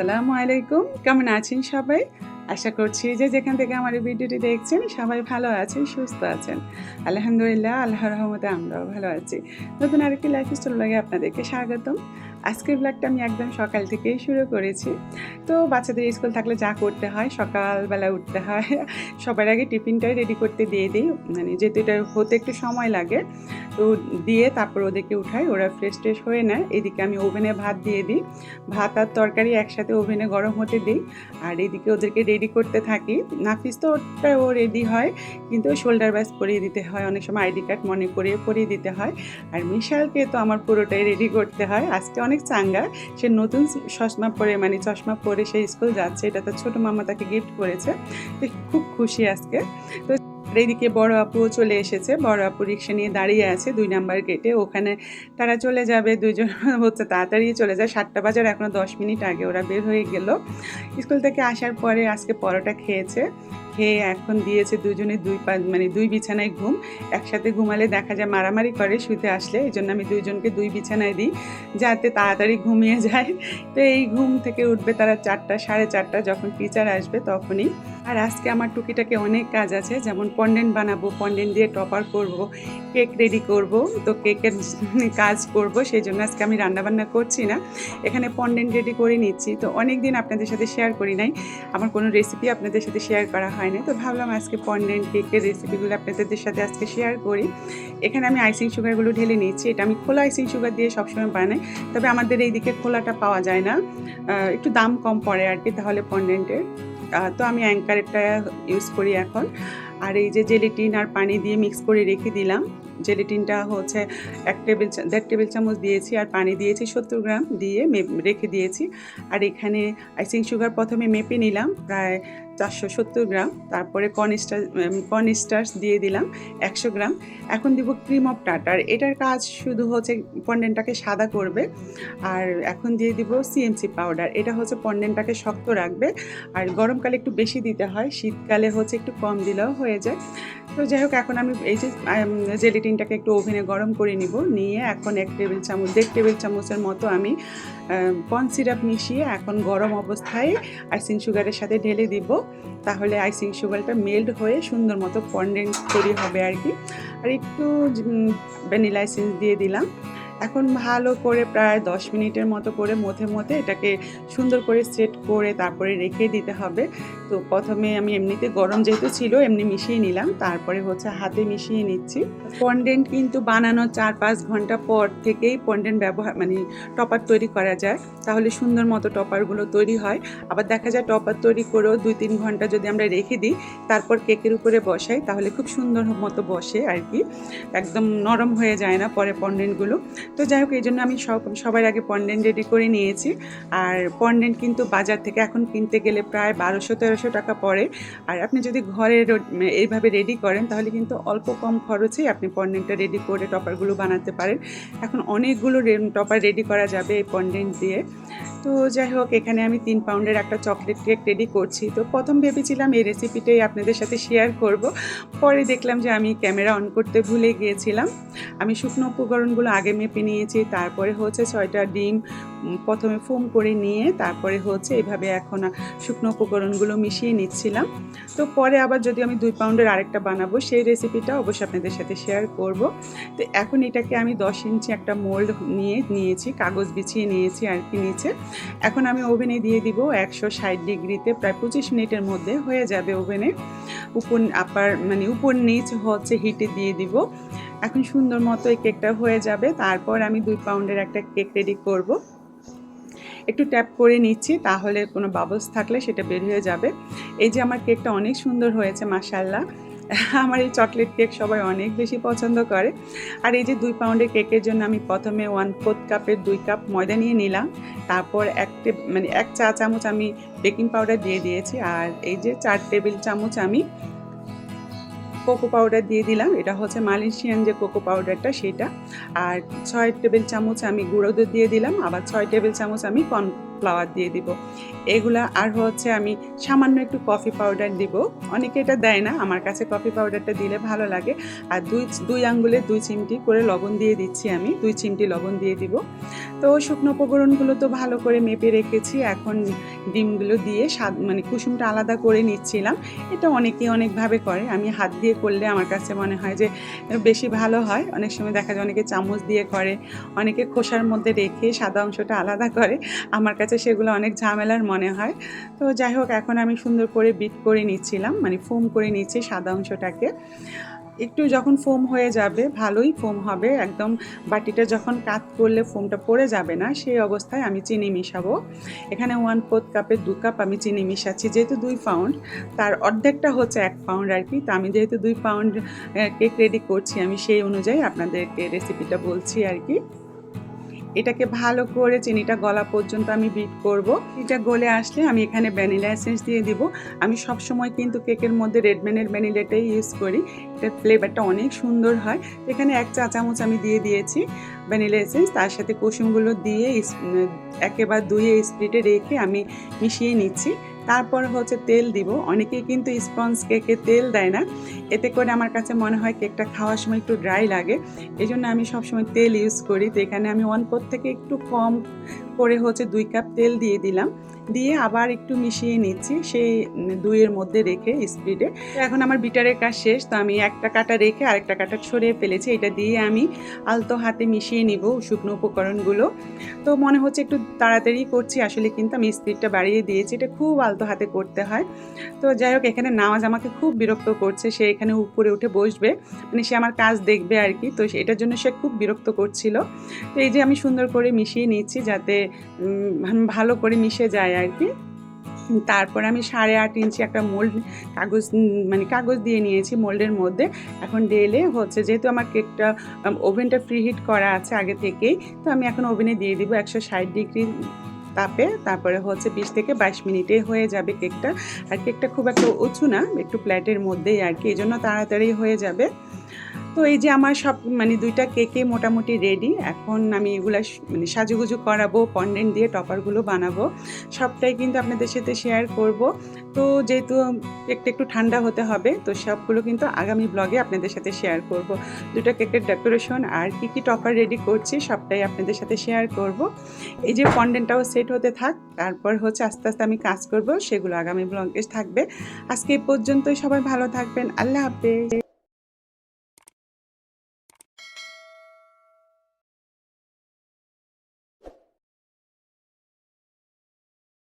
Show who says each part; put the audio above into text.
Speaker 1: আসসালামু আলাইকুম। কেমন আছেন সবাই? আশা করছি যে যেখান থেকে আমার এই ভিডিওটি দেখছেন সবাই ভালো আছেন, সুস্থ আছেন। আলহামদুলিল্লাহ আল্লাহ রহমতে আমরাও ভালো আছি। নতুন আরেকটি লাইফ স্টোর লাগে আপনাদেরকে স্বাগতম। আজকের ব্লগটা আমি একদম সকাল থেকেই শুরু করেছি। তো বাচ্চাদের স্কুল থাকলে যা করতে হয়, সকালবেলা উঠতে হয়। সবার আগে টিফিনটাই রেডি করতে দিয়ে দিই। মানে যেহেতু এটা হতে একটু সময় লাগে, তো দিয়ে তারপর ওদেরকে উঠাই, ওরা ফ্রেশ ট্রেশ হয়ে নেয়। এদিকে আমি ওভেনে ভাত দিয়ে দিই। ভাত আর তরকারি একসাথে ওভেনে গরম হতে দিই। আর এদিকে ওদেরকে রেডি করতে থাকি। নাফিস তো ওটা ও রেডি হয়, কিন্তু শোল্ডার ব্যাস পরিয়ে দিতে হয়। অনেক সময় আইডি কার্ড মনে করে পরিয়ে দিতে হয়। আর মিশালকে তো আমার পুরোটাই রেডি করতে হয়। আজকে অনেক চাঙ্গা। সে নতুন চশমা পরে মানে চশমা পরে সে স্কুল যাচ্ছে। এটা তার ছোটো মামা তাকে গিফট করেছে। খুব খুশি আজকে। তো এইদিকে বড় আপুও চলে এসেছে। বড় আপু রিক্সা নিয়ে দাঁড়িয়ে আছে দুই নাম্বার গেটে ওখানে তারা চলে যাবে। দুইজন হচ্ছে তাড়াতাড়ি চলে যায়। সাতটা বাজার এখনও দশ মিনিট আগে ওরা বের হয়ে গেল। স্কুল থেকে আসার পরে আজকে পরোটা খেয়েছে। খেয়ে এখন দিয়েছে দুজনে দুই মানে দুই বিছানায় ঘুম। একসাথে ঘুমালে দেখা যায় মারামারি করে শুতে আসলে, এই জন্য আমি দুইজনকে দুই বিছানায় দিই যাতে তাড়াতাড়ি ঘুমিয়ে যায়। তো এই ঘুম থেকে উঠবে তারা চারটা, সাড়ে চারটা যখন টিচার আসবে তখনই। আর আজকে আমার টুকিটাকে অনেক কাজ আছে, যেমন পন্ডেন্ট বানাবো, পন্ডেন্ট দিয়ে টপার করব, কেক রেডি করব, তো কেকের কাজ করব, সেই জন্য আজকে আমি রান্নাবান্না করছি না। এখানে পন্ডেন্ট রেডি করে নিচ্ছি। তো অনেক দিন আপনাদের সাথে শেয়ার করি নাই। আমার কোনো রেসিপি আপনাদের সাথে শেয়ার করা হয় না তো ভাবলাম আজকে পন্ডেন্ট কেকের রেসিপিগুলো আপনাদের সাথে আজকে শেয়ার করি। এখানে আমি আইসিং সুগারগুলো ঢেলে নিচ্ছি এটা আমি খোলা আইসিং সুগার দিয়ে সবসময় বানাই। তবে আমাদের এইদিকে খোলাটা পাওয়া যায় না। একটু দাম কম পড়ে আর কি তাহলে পন্ডেন্টের। তো আমি অ্যাঙ্কারেরটা ইউজ করি এখন। আর এই যে জেলিটিন আর পানি দিয়ে মিক্স করে রেখে দিলাম। জেলিটিনটা হচ্ছে এক টেবিল দেড় টেবিল চামচ দিয়েছি আর পানি দিয়েছি সত্তর গ্রাম দিয়ে রেখে দিয়েছি। আর এখানে আইসিং সুগার প্রথমে মেপে নিলাম। প্রায় চারশো সত্তর গ্রাম, তারপরে কর্নস্টার কর্ন দিয়ে দিলাম একশো গ্রাম। এখন দিব ক্রিম অফ টাটার এটার কাজ শুধু হচ্ছে পন্ডেনটাকে সাদা করবে, আর এখন দিয়ে দিব সিএমসি পাউডার এটা হচ্ছে পন্ডেনটাকে শক্ত রাখবে, আর গরমকালে একটু বেশি দিতে হয়, শীতকালে হচ্ছে একটু কম দিলেও হয়ে যায়। তো যাই হোক, এখন আমি এই যে জেলিটিনটাকে একটু ওভেনে গরম করে নিব। নিয়ে এখন এক টেবিল চামচ, দেড় টেবিল চামচের মতো আমি কর্ন সিরাপ মিশিয়ে এখন গরম অবস্থায় আইসিং সুগারের সাথে ঢেলে দিব। তাহলে আইসিং সুগারটা মেল্ট হয়ে সুন্দর মতো পন্ডেন্ট তৈরি হবে আর কি। আর একটু ভ্যানিলা এসেন্স দিয়ে দিলাম। এখন ভালো করে প্রায় দশ মিনিটের মতো করে মথে মথে এটাকে সুন্দর করে সেট করে তারপরে রেখে দিতে হবে। তো প্রথমে আমি এমনিতে গরম যেহেতু ছিল, এমনি মিশিয়ে নিলাম। তারপরে হচ্ছে হাতে মিশিয়ে নিচ্ছি। পন্ডেন্ট কিন্তু বানানো চার পাঁচ ঘণ্টা পর থেকেই পন্ডেন্ট ব্যবহার মানে টপার তৈরি করা যায়। তাহলে সুন্দর মতো টপারগুলো তৈরি হয়। আবার দেখা যায় টপার তৈরি করেও দুই তিন ঘণ্টা যদি আমরা রেখে দিই, তারপর কেকের উপরে বসাই, তাহলে খুব সুন্দর মতো বসে আর কি। একদম নরম হয়ে যায় না পরে পন্ডেন্টগুলো তো যাই হোক, এই জন্য আমি সব, সবার আগে পন্ডেন্ট রেডি করে নিয়েছি। আর পন্ডেন্ট কিন্তু বাজার থেকে এখন কিনতে গেলে প্রায় বারোশো, তেরোশো টাকা পড়ে। আর আপনি যদি ঘরে এইভাবে রেডি করেন, তাহলে কিন্তু অল্প কম খরচেই আপনি পন্ডেন্টটা রেডি করে টপারগুলো বানাতে পারেন। এখন অনেকগুলো টপার রেডি করা যাবে এই পন্ডেন্ট দিয়ে। তো যাই হোক, এখানে আমি তিন পাউন্ডের একটা চকলেট কেক রেডি করছি। তো প্রথম ভেবেছিলাম এই রেসিপিটাই আপনাদের সাথে শেয়ার করব। পরে দেখলাম যে আমি ক্যামেরা অন করতে ভুলে গিয়েছিলাম। আমি শুকনো উপকরণগুলো আগে মেপে নিয়েছি, তারপরে হচ্ছে ছয়টা ডিম প্রথমে ফোম করে নিয়ে তারপরে হচ্ছে এভাবে এখন শুকনো উপকরণগুলো মিশিয়ে নিচ্ছিলাম। তো পরে আবার যদি আমি দুই পাউন্ডের আরেকটা বানাবো, সেই রেসিপিটা অবশ্যই আপনাদের সাথে শেয়ার করব। তো এখন এটাকে আমি দশ ইঞ্চি একটা মোল্ড নিয়ে নিয়েছি, কাগজ বিছিয়ে নিয়েছি আর কি নিচে। এখন আমি ওভেনে দিয়ে দিব একশো ষাট ডিগ্রিতে প্রায় পঁচিশ মিনিটের মধ্যে হয়ে যাবে ওভেনে। উপর আপার মানে উপর নিচ হচ্ছে হিটে দিয়ে দিব। এখন সুন্দর মতো এই কেকটা হয়ে যাবে। তারপর আমি দুই পাউন্ডের একটা কেক রেডি করব। একটু ট্যাপ করে নিচ্ছি, তাহলে কোনো বাবলস থাকলে সেটা বের হয়ে যাবে। এই যে আমার কেকটা অনেক সুন্দর হয়েছে মাসাল্লাহ আমার এই চকলেট কেক সবাই অনেক বেশি পছন্দ করে। আর এই যে দুই পাউন্ডের কেকের জন্য আমি প্রথমে ওয়ান ফোর্থ কাপের দুই কাপ ময়দা নিয়ে নিলাম। তারপর এক মানে এক চা চামচ আমি বেকিং পাউডার দিয়ে দিয়েছি। আর এই যে চার টেবিল চামচ আমি কোকো পাউডার দিয়ে দিলাম। এটা হচ্ছে মালয়েশিয়ান যে কোকো পাউডারটা, সেটা। আর ছয় টেবিল চামচ আমি গুঁড়ো দুধ দিয়ে দিলাম। আবার ছয় টেবিল চামচ আমি কর্নফ্লাওয়ার দিয়ে দিব। এগুলা আর হচ্ছে আমি সামান্য একটু কফি পাউডার দিব। অনেকে এটা দেয় না, আমার কাছে কফি পাউডারটা দিলে ভালো লাগে। আর দুই দুই আঙ্গুলে দুই চিমটি করে লবণ দিয়ে দিচ্ছি আমি। দুই চিমটি লবণ দিয়ে দিব। তো শুকনো উপকরণগুলো তো ভালো করে মেপে রেখেছি। এখন ডিমগুলো দিয়ে স্বাদ মানে কুসুমটা আলাদা করে নিচ্ছিলাম। এটা অনেকে অনেকভাবে করে। আমি হাত দিয়ে করলে আমার কাছে মনে হয় যে বেশি ভালো হয়। অনেক সময় দেখা যায় অনেকে চামচ দিয়ে করে, অনেকে খোসার মধ্যে রেখে সাদা অংশটা আলাদা করে। আমার কাছে সেগুলো অনেক ঝামেলার মনে হয়। তো যাই হোক, এখন আমি সুন্দর করে বিট করে নিচ্ছিলাম মানে ফোম করে নিচ্ছি সাদা অংশটাকে। একটু যখন ফোম হয়ে যাবে, ভালোই ফোম হবে। একদম বাটিটা যখন কাত করলে ফোমটা পড়ে যাবে না, সেই অবস্থায় আমি চিনি মিশাবো। এখানে ওয়ান ফোর্থ কাপে দু কাপ আমি চিনি মিশাচ্ছি, যেহেতু দুই পাউন্ড তার অর্ধেকটা হচ্ছে এক পাউন্ড আর কি তো আমি যেহেতু দুই পাউন্ড কেক রেডি করছি, আমি সেই অনুযায়ী আপনাদেরকে রেসিপিটা বলছি আর কি এটাকে ভালো করে চিনিটা গলা পর্যন্ত আমি বিট করব। এটা গলে আসলে আমি এখানে ভ্যানিলা এসেন্স দিয়ে দিব। আমি সব সময় কিন্তু কেকের মধ্যে রেডম্যানের ভ্যানিলাটাই ইউজ করি। এটার ফ্লেভারটা অনেক সুন্দর হয়। এখানে এক চা চামচ আমি দিয়ে দিয়েছি ভ্যানিলা এসেন্স তার সাথে কুসুমগুলো দিয়ে একেবারে দুয়ে স্প্রিটে রেখে আমি মিশিয়ে নিচ্ছি। তারপর হচ্ছে তেল দিব। অনেকেই কিন্তু স্পঞ্জ কেকে তেল দেয় না। এতে করে আমার কাছে মনে হয় কেকটা খাওয়ার সময় একটু ড্রাই লাগে। এই জন্য আমি সবসময় তেল ইউজ করি। তো এখানে আমি ওয়ান পর থেকে একটু কম করে হচ্ছে দুই কাপ তেল দিয়ে দিলাম। দিয়ে আবার একটু মিশিয়ে নিচ্ছি সেই দুইয়ের মধ্যে রেখে স্পিডে। এখন আমার বিটারের কাজ শেষ, তো আমি একটা কাটা রেখে আরেকটা কাটা ছড়িয়ে ফেলেছি। এটা দিয়ে আমি আলতো হাতে মিশিয়ে নিব শুকনো উপকরণগুলো। তো মনে হচ্ছে একটু তাড়াতাড়ি করছি, আসলে কিন্তু আমি স্পিডটা বাড়িয়ে দিয়েছি। এটা খুব আলতো হাতে করতে হয়। তো যাই হোক, এখানে নামাজ আমাকে খুব বিরক্ত করছে। সে এখানে উপরে উঠে বসবে মানে সে আমার কাজ দেখবে আর কি। তো এটার জন্য সে খুব বিরক্ত করছিল। তো এই যে আমি সুন্দর করে মিশিয়ে নিচ্ছি যাতে ভালো করে মিশে যায় আর কি। তারপর আমি সাড়ে আট ইঞ্চি একটা মোল্ড কাগজ মানে কাগজ দিয়ে নিয়েছি মোল্ডের মধ্যে। এখন ডেলে হচ্ছে যেহেতু আমার কেকটা ওভেনটা ফ্রি হিট করা আছে আগে থেকেই, তো আমি এখন ওভেনে দিয়ে দিব একশো ষাট ডিগ্রি তাপে। তারপরে হচ্ছে বিশ থেকে বাইশ মিনিটে হয়ে যাবে কেকটা। আর কেকটা খুব একটা উঁচু না, একটু প্লেটের মধ্যেই আর কি এই জন্য তাড়াতাড়ি হয়ে যাবে। তো এই যে আমার সব মানে দুইটা কেকে মোটামুটি রেডি এখন আমি এগুলা মানে সাজুগুজু করাবো পন্ডেন্ট দিয়ে টপারগুলো বানাবো, সবটাই কিন্তু আপনাদের সাথে শেয়ার করব। তো যেহেতু কেকটা একটু ঠান্ডা হতে হবে, তো সবগুলো কিন্তু আগামী ব্লগে আপনাদের সাথে শেয়ার করব। দুটো কেকের ডেকোরেশন আর কি কি টপার রেডি করছি, সবটাই আপনাদের সাথে শেয়ার করব। এই যে পন্ডেন্টটাও সেট হতে থাক, তারপর হচ্ছে আস্তে আস্তে আমি কাজ করব, সেগুলো আগামী ব্লগে থাকবে। আজকে এই পর্যন্তই, সবাই ভালো থাকবেন, আল্লাহ হাফেজ।